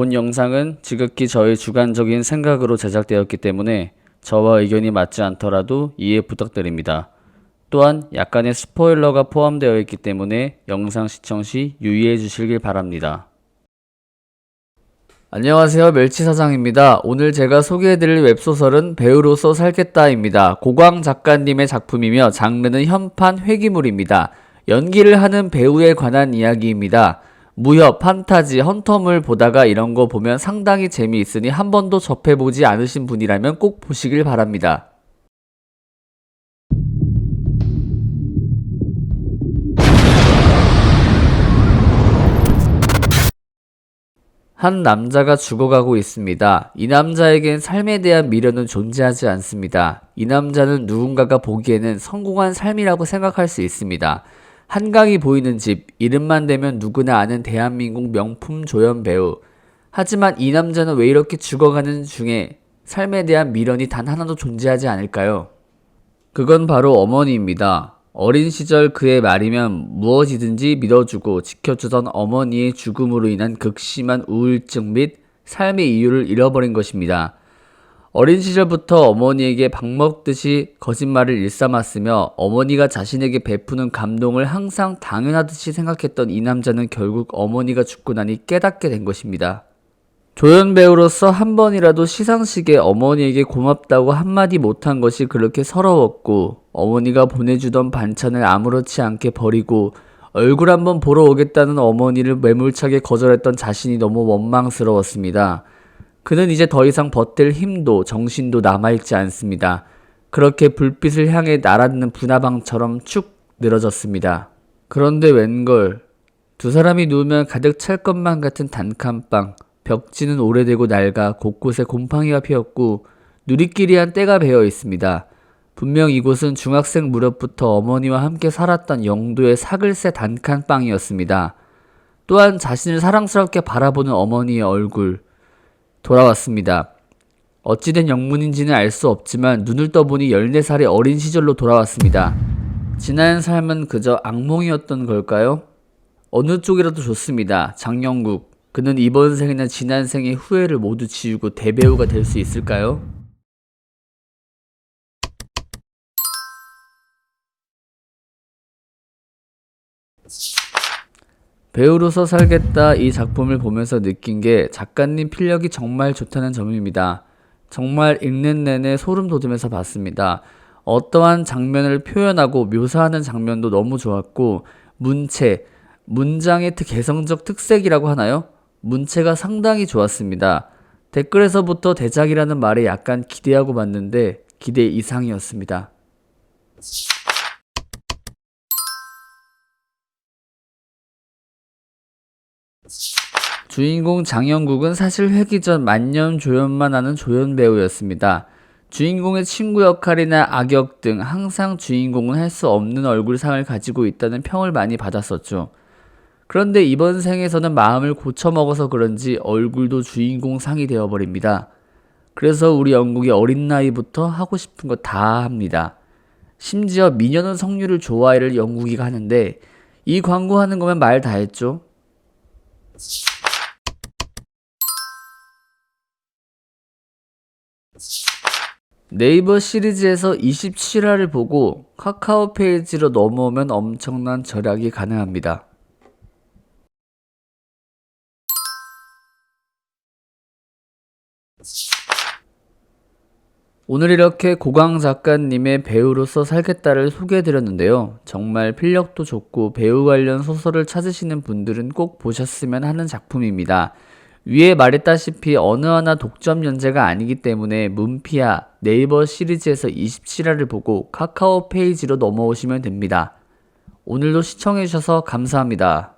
본 영상은 지극히 저의 주관적인 생각으로 제작되었기 때문에 저와 의견이 맞지 않더라도 이해 부탁드립니다. 또한 약간의 스포일러가 포함되어 있기 때문에 영상 시청 시 유의해 주시길 바랍니다. 안녕하세요. 멸치사장입니다. 오늘 제가 소개해드릴 웹소설은 배우로서 살겠다입니다. 고광 작가님의 작품이며 장르는 현판 회기물입니다. 연기를 하는 배우에 관한 이야기입니다. 무협, 판타지, 헌터물 보다가 이런 거 보면 상당히 재미있으니 한 번도 접해보지 않으신 분이라면 꼭 보시길 바랍니다. 한 남자가 죽어가고 있습니다. 이 남자에겐 삶에 대한 미련은 존재하지 않습니다. 이 남자는 누군가가 보기에는 성공한 삶이라고 생각할 수 있습니다. 한강이 보이는 집, 이름만 대면 누구나 아는 대한민국 명품 조연 배우. 하지만 이 남자는 왜 이렇게 죽어가는 중에 삶에 대한 미련이 단 하나도 존재하지 않을까요? 그건 바로 어머니입니다. 어린 시절 그의 말이면 무엇이든지 믿어주고 지켜주던 어머니의 죽음으로 인한 극심한 우울증 및 삶의 이유를 잃어버린 것입니다. 어린 시절부터 어머니에게 밥 먹듯이 거짓말을 일삼았으며 어머니가 자신에게 베푸는 감동을 항상 당연하듯이 생각했던 이 남자는 결국 어머니가 죽고 나니 깨닫게 된 것입니다. 조연 배우로서 한 번이라도 시상식에 어머니에게 고맙다고 한마디 못한 것이 그렇게 서러웠고 어머니가 보내주던 반찬을 아무렇지 않게 버리고 얼굴 한번 보러 오겠다는 어머니를 매몰차게 거절했던 자신이 너무 원망스러웠습니다. 그는 이제 더 이상 버틸 힘도 정신도 남아있지 않습니다. 그렇게 불빛을 향해 날아드는 분화방처럼 축 늘어졌습니다. 그런데 웬걸 두 사람이 누우면 가득 찰 것만 같은 단칸방 벽지는 오래되고 낡아 곳곳에 곰팡이가 피었고 누리끼리한 때가 배어 있습니다. 분명 이곳은 중학생 무렵부터 어머니와 함께 살았던 영도의 사글새 단칸방이었습니다. 또한 자신을 사랑스럽게 바라보는 어머니의 얼굴 돌아왔습니다. 어찌된 영문인지는 알 수 없지만 눈을 떠보니 14살의 어린 시절로 돌아왔습니다. 지난 삶은 그저 악몽이었던 걸까요? 어느 쪽이라도 좋습니다. 장영국. 그는 이번 생이나 지난 생의 후회를 모두 지우고 대배우가 될 수 있을까요? 배우로서 살겠다 이 작품을 보면서 느낀 게 작가님 필력이 정말 좋다는 점입니다. 정말 읽는 내내 소름 돋으면서 봤습니다. 어떠한 장면을 표현하고 묘사하는 장면도 너무 좋았고 문체, 문장의 특- 개성적 특색이라고 하나요? 문체가 상당히 좋았습니다. 댓글에서부터 대작이라는 말에 약간 기대하고 봤는데 기대 이상이었습니다. 주인공 장영국은 사실 회기 전 만년 조연만 하는 조연 배우였습니다. 주인공의 친구 역할이나 악역 등 항상 주인공은 할 수 없는 얼굴상을 가지고 있다는 평을 많이 받았었죠. 그런데 이번 생에서는 마음을 고쳐먹어서 그런지 얼굴도 주인공 상이 되어버립니다. 그래서 우리 영국이 어린 나이부터 하고 싶은 거 다 합니다. 심지어 미녀는 성류를 좋아해를 영국이가 하는데 이 광고 하는 거면 말 다 했죠. 네이버 시리즈에서 27화를 보고 카카오 페이지로 넘어오면 엄청난 절약이 가능합니다. 오늘 이렇게 고강 작가님의 배우로서 살겠다를 소개해드렸는데요. 정말 필력도 좋고 배우 관련 소설을 찾으시는 분들은 꼭 보셨으면 하는 작품입니다. 위에 말했다시피 어느 하나 독점 연재가 아니기 때문에 문피아 네이버 시리즈에서 27화를 보고 카카오 페이지로 넘어오시면 됩니다. 오늘도 시청해주셔서 감사합니다.